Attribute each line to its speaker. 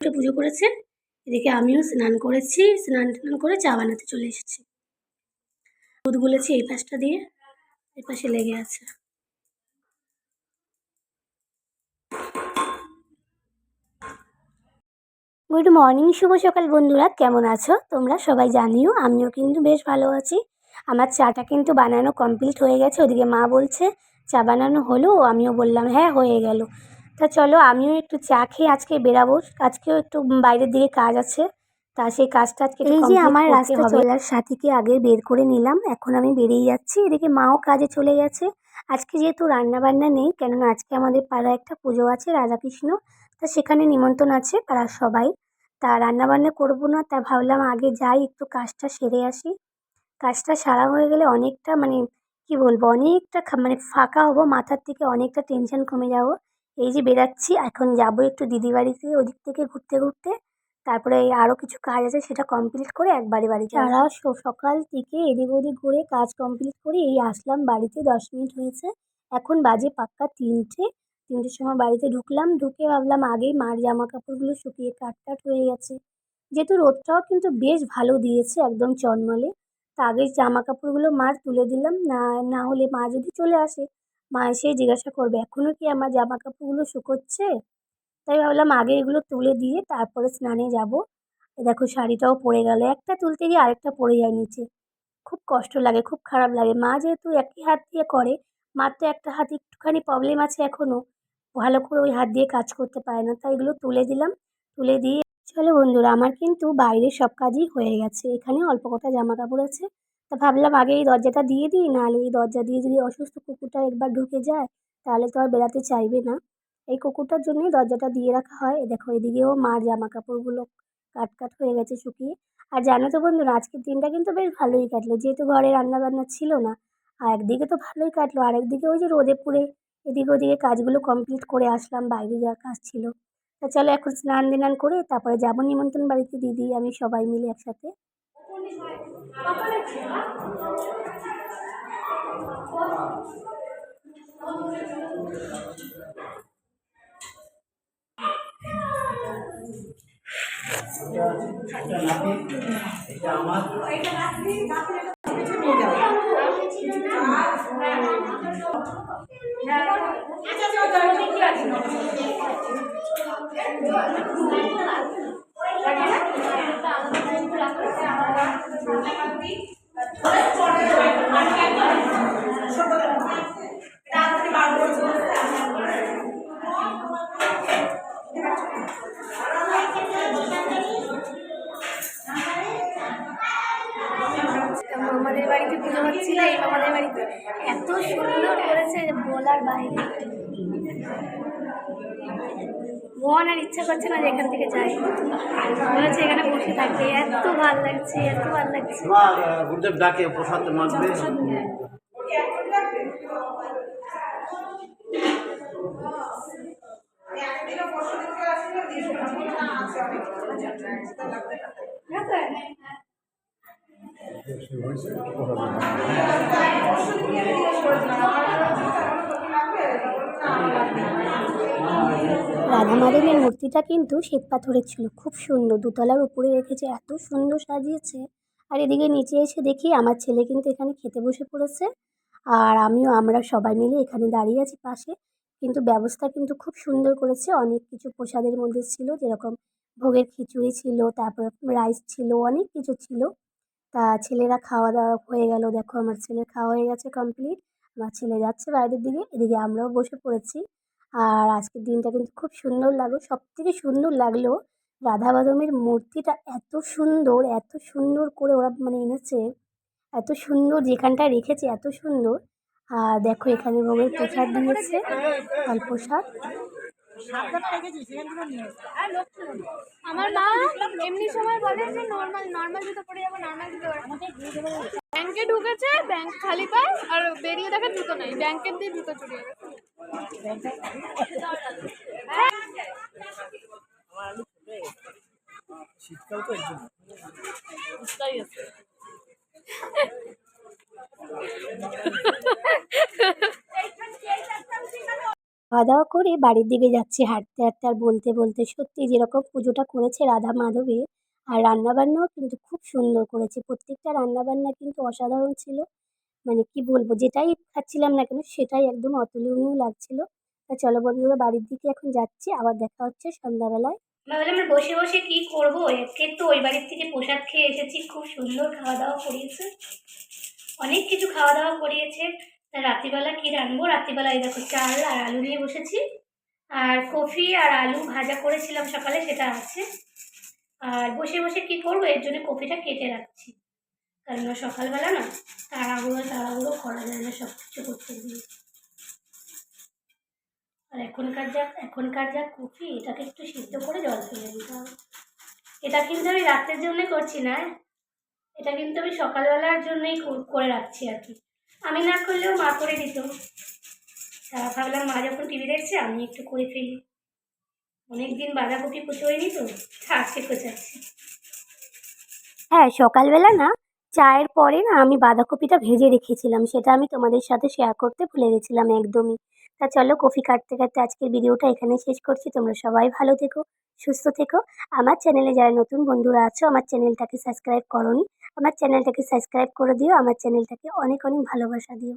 Speaker 1: একটু পুজো করেছে। এদিকে আমিও স্নান করেছি, স্নান টান করে চা বানাতে চলে এসেছি। দুধ গুলেছি এই পাশটা দিয়ে, এই পাশে লেগে আছে। গুড মর্নিং, শুভ সকাল বন্ধুরা, কেমন আছো? তোমরা সবাই জানিও, আমিও কিন্তু বেশ ভালো আছি। আমার চাটা কিন্তু বানানো কমপ্লিট হয়ে গেছে, ওদিকে মা বলছে চা বানানো হলো আমিও বললাম হ্যাঁ হয়ে গেল। তা চলো আমিও একটু চা খেয়ে আজকে বেরাবো। আজকেও একটু বাইরের দিকে কাজ আছে। তা সেই কাজটা আজকে এই যে আমার রাস্তা চলার সাথীকে আগে বের করে নিলাম এখন আমি বেরিয়ে যাচ্ছি। এদিকে মাও কাজে চলে গেছে। আজকে যেহেতু রান্না বান্না নেই কেননা আজকে আমাদের পাড়ায় একটা পুজো আছে রাধাকৃষ্ণ। তা সেখানে নিমন্ত্রণ আছে পাড়ার সবাই। তা রান্না বান্না করব না তা ভাবলাম আগে যাই একটু কাজটা সেরে আসি। কাজটা সারা হয়ে গেলে অনেকটা মানে কি বলব অনেকটা মানে ফাঁকা হব মাথার থেকে অনেকটা টেনশন কমে যাব। এই যে বেরাচ্ছি, এখন যাব একটু দিদি বাড়িতে, ওদিক থেকে ঘুরতে ঘুরতে। তারপরে আরও কিছু কাজ আছে, সেটা কমপ্লিট করে একবারে বাড়ি যারা সকাল থেকে এদিক ওদিক ঘুরে কাজ কমপ্লিট করে এই আসলাম বাড়িতে দশ মিনিট হয়েছে। এখন বাজে পাক্কা তিনটে, তিনটের সময় বাড়িতে ঢুকলাম, ঢুকে ভাবলাম আগেই মার জামা কাপড়গুলো শুকিয়ে কাট টাট হয়ে গেছে। যেহেতু রোদটাও কিন্তু বেশ ভালো দিয়েছে একদম চনমলে তা আগে জামা কাপড়গুলো মার তুলে দিলাম, না না হলে মা যদি চলে আসে মা এসে জিজ্ঞাসা করবে এখনও কি আমার জামা কাপড়গুলো শুকোচ্ছে? তাই ভাবলাম আগে এগুলো তুলে দিয়ে তারপরে স্নানে যাব। দেখো শাড়িটাও পরে গেল, একটা তুলতে গিয়ে আরেকটা পড়ে যায় নিচে। খুব কষ্ট লাগে, খুব খারাপ লাগে। মা যেহেতু একই হাত দিয়ে করে, মার তো একটা হাত একটুখানি প্রবলেম আছে এখনও ভালো করে ওই হাত দিয়ে কাজ করতে পারে না, তাই এগুলো তুলে দিলাম। তুলে দিয়ে, চলো বন্ধুরা, আমার কিন্তু বাইরের সব কাজই হয়ে গেছে। এখানে অল্প কটা জামা কাপড় আছে। তা ভাবলাম আগে এই দরজাটা দিয়ে দিই, নাহলে এই দরজা দিয়ে যদি অসুস্থ কুকুরটা একবার ঢুকে যায়, তাহলে তো আর বেরাতে চাইবে না। এই কুকুরটার জন্যই দরজাটা দিয়ে রাখা হয়। দেখো, এদিকেও মার জামা কাপড়গুলো কাট কাট হয়ে গেছে শুকিয়ে। আর জানো তো বন্ধুরা, আজকের দিনটা কিন্তু বেশ ভালোই কাটলো। যেহেতু ঘরে রান্না বান্না ছিল না, আর একদিকে তো ভালোই কাটলো, আর একদিকে ওই যে রোদে পুড়ে এদিকে ওদিকে কাজগুলো কমপ্লিট করে আসলাম, বাইরে যা কাজ ছিল। তা চলো এখন স্নান দিনান করে তারপরে যাব। নিমন্ত্রণ বাড়িতে দিদি, আমি সবাই মিলে একসাথে। মামাদের হচ্ছিল এই মামাদের বাড়িতে। এত সুন্দর করেছে বলার বাইরে। মন আর ইচ্ছা করছে না যে এখান থেকে যাই। মনে হচ্ছে এখানে বসে থাকি। এত ভালো লাগছে এত ভালো লাগছে।
Speaker 2: গুরুদেব ডাকে প্রসাদ মাগবে
Speaker 1: রাধা মাধবের মূর্তিটা কিন্তু শ্বেত পাথরের ছিল, খুব সুন্দর। দুতলার উপরে রেখেছে এত সুন্দর সাজিয়েছে, আর এদিকে নিচে এসে দেখি আমার ছেলে কিন্তু এখানে খেতে বসে পড়েছে, আর আমিও আমরা সবাই মিলে এখানে দাঁড়িয়ে আছি পাশে। কিন্তু ব্যবস্থা কিন্তু খুব সুন্দর করেছে, অনেক কিছু প্রসাদের মধ্যে ছিল, যেরকম ভোগের খিচুড়ি ছিল, তারপর রাইস ছিল, অনেক কিছু ছিল। তা ছেলেরা খাওয়া দাওয়া হয়ে গেল। দেখো আমার ছেলের খাওয়া হয়ে গেছে কমপ্লিট আমার ছেলে যাচ্ছে বাইরের দিকে, এদিকে আমরাও বসে পড়েছি। আর আজকের দিনটা কিন্তু খুব সুন্দর লাগল। সব থেকে সুন্দর লাগল রাধা মাধবের মূর্তিটা এত সুন্দর এত সুন্দর করে ওরা মানে এনেছে, এত সুন্দর যেখানটায় রেখেছে এত সুন্দর। আর দেখো এখানে ভোগের প্রসাদ দিয়েছে, ফল প্রসাদ।
Speaker 3: আমার মা এমনি সময় বলে যে নর্মাল নর্মাল জুতো পরে যাব নর্মাল জুতো ব্যাংকে ঢুকেছে ব্যাংক খালি পায় আর বেরিয়ে দেখে জুতো নাই। ব্যাংকের দিয়ে জুতো চুরি গেছে।
Speaker 1: খাওয়া খাওয়া দাওয়া করে বাড়ির দিকে যাচ্ছি হাঁটতে হাঁটতে আর বলতে বলতে সত্যি যেরকম পুজোটা করেছে রাধা মাধবের আর রান্নাবান্নাও কিন্তু খুব সুন্দর করেছে। প্রত্যেকটা রান্নাবান্না কিন্তু অসাধারণ ছিল। মানে কি বলব, যেটাই খাচ্ছিলাম না কেন সেটাই একদম অতুলনীয় লাগছিল। তা চলো বন্ধুরা বাড়ির দিকে এখন যাচ্ছি, আবার দেখা হচ্ছে সন্ধ্যাবেলায়। ভাবলাম বসে বসে কি করব? একে তো ওই বাড়ির থেকে প্রসাদ খেয়ে এসেছি, খুব সুন্দর খাওয়া দাওয়া করিয়েছে। অনেক কিছু খাওয়া দাওয়া করিয়েছে। রাত্রিবেলা কি রান্নবো রাত্রিবেলা এই দেখো চাল আর আলু নিয়ে বসেছি। আর কফি আর আলু ভাজা করেছিলাম সকালে, সেটা আছে। আর বসে বসে কি করব? এর জন্য কফিটা কেটে রাখছি। কারণ সকালবেলা না, তাড়াহুড়ো তাড়াহুড়ো করা যায় না সব কিছু করতে গিয়ে। আর এখনকার যা এখনকার যা কফি, এটাকে একটু সিদ্ধ করে জল ফেলে দিতে হবে। এটা কিন্তু আমি রাতের জন্যই করছি না এটা কিন্তু আমি সকালবেলার জন্যই করে রাখছি আর কি। আমি না করলেও মা করে দিত। তা ভাবলাম, মা যখন টিভি দেখছে, আমি একটু করে ফেলি। অনেক দিন বাঁধাকপি কুচোয়নি তো তা আজকে কোচাচ্ছি হ্যাঁ সকালবেলা না, চায়ের পরে না আমি বাঁধাকপিটা ভেজে রেখেছিলাম। সেটা আমি তোমাদের সাথে শেয়ার করতে ভুলে গেছিলাম একদমই। তা চলো, কফি কাটতে কাটতে আজকের ভিডিওটা এখানে শেষ করছি। তোমরা সবাই ভালো থেকো, সুস্থ থেকো। আমার চ্যানেলে যারা নতুন বন্ধুরা আছো, আমার চ্যানেলটাকে সাবস্ক্রাইব করোনি আমার চ্যানেলটাকে সাবস্ক্রাইব করে দিও আমার চ্যানেলটাকে অনেক অনেক ভালোবাসা দিও।